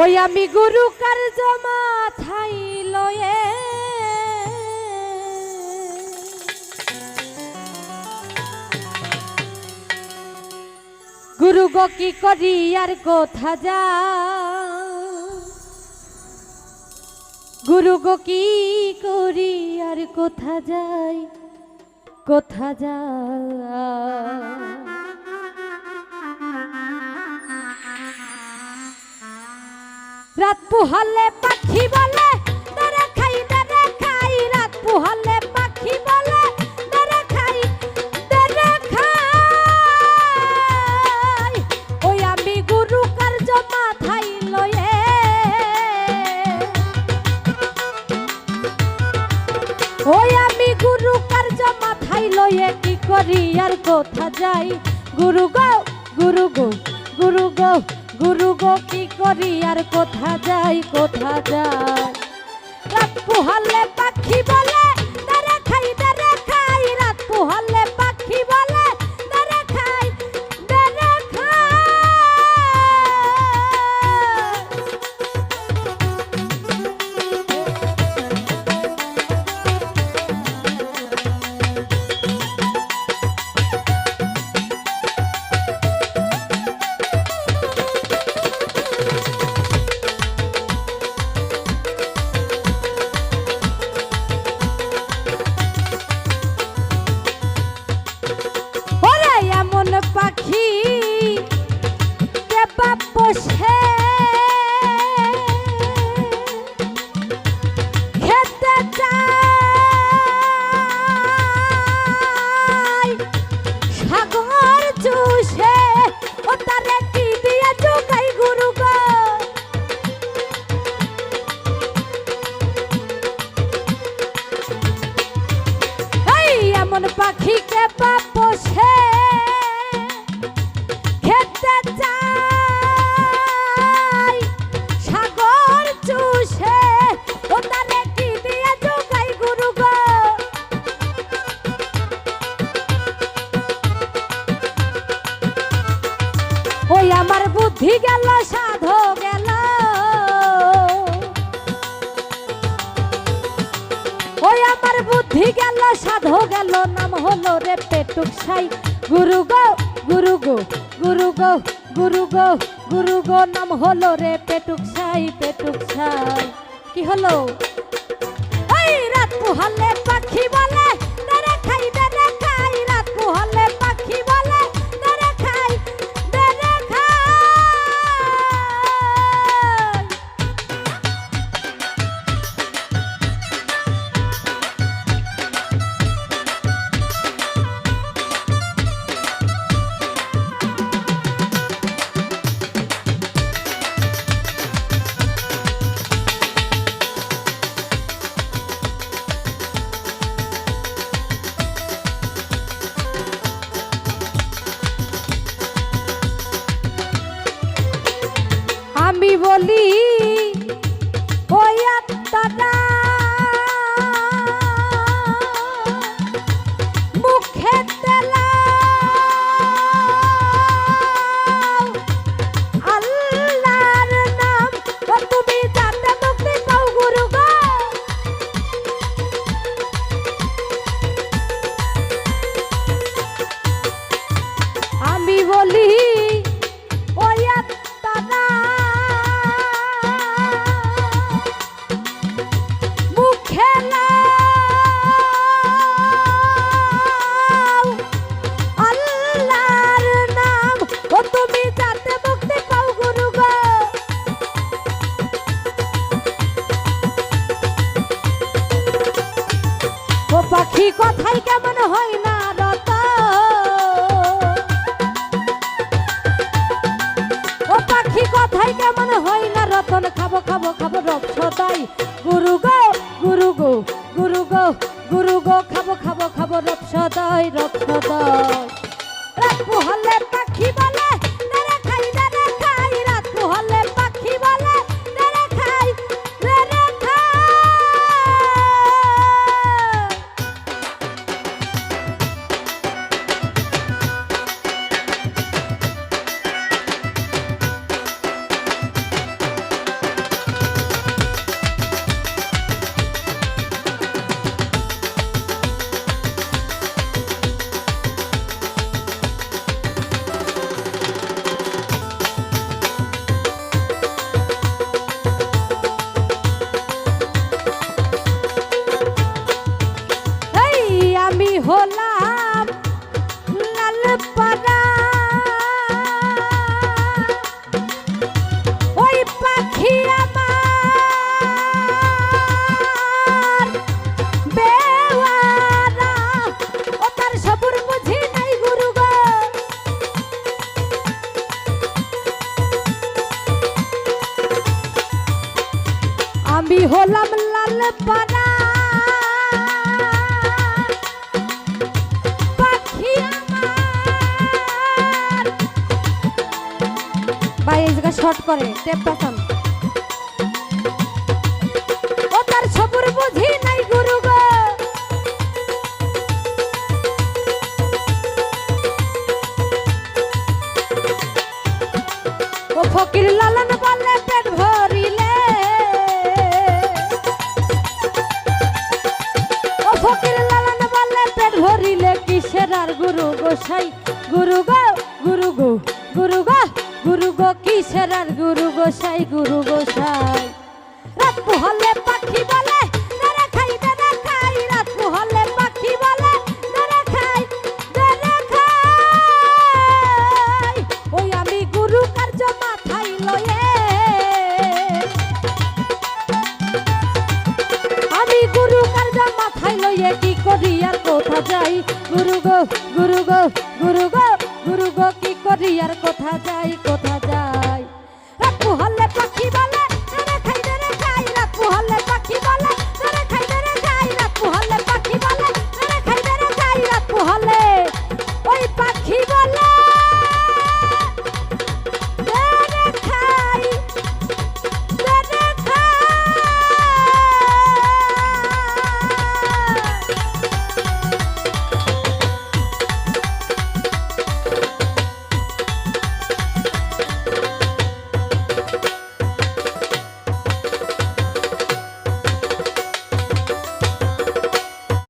ওই আমি গুরু কার্য মাথাই লয়ে। গুরু গো কি করি আর কোথা যা? গুরু গো কি করি আর কোথা যাই? কোথা যা? রাত পুহালে পাখি বলে দাঁড়া খাই দাঁড়া খাই। রাত পুহালে পাখি বলে দাঁড়া খাই দাঁড়া খাই। ওই আমি গুরু কার্য মাথায় লয়ে। ওই আমি গুরু কার্য মাথায় লয়ে কি করি আর কোথা যাই? গুরু গো গুরু গো গুরু গো। গুরু গো কি করি আর কোথা যাই কোথা যাই? রাত পোহালে পাখি বলে পাখি, কে বাপ বসে খেতে চাই সাগর চুষে, ও দিয়ে চোখাই গুরু গো? এমন পাখিকে বাপ বসে ওই আমার বুদ্ধি গেল, সাধু গেল, নাম হলো রে পেটুক সাই। গুরু গো গুরু গো গুরু গো গুরু গো গুরু গো, নাম হলো রে পেটুক সাই পেটুক সাই। কি হলো? ওই রাত পুহালে পাখি বলে Stop now. পাখি কথাই কেমন হয় না রত? ও পাখি কথাই কেমন হয় আমি হলাম লাল আমার। ভাই, এই জায়গা শর্ট করে টেপ পাসান ও তার সবুর বুঝি নাই গুরু গো। ও ফকির লালন বলে গোসাই, গুরু গো গুরু গো গুরু গো গুরু গো কিসের আর গুরু গোসাই গুরু গোসাই? রাত হলে পাখি বলে গুরু গো গুরু গো গুরু গো গুরু গো কি করি আর কোথা যাই কোথা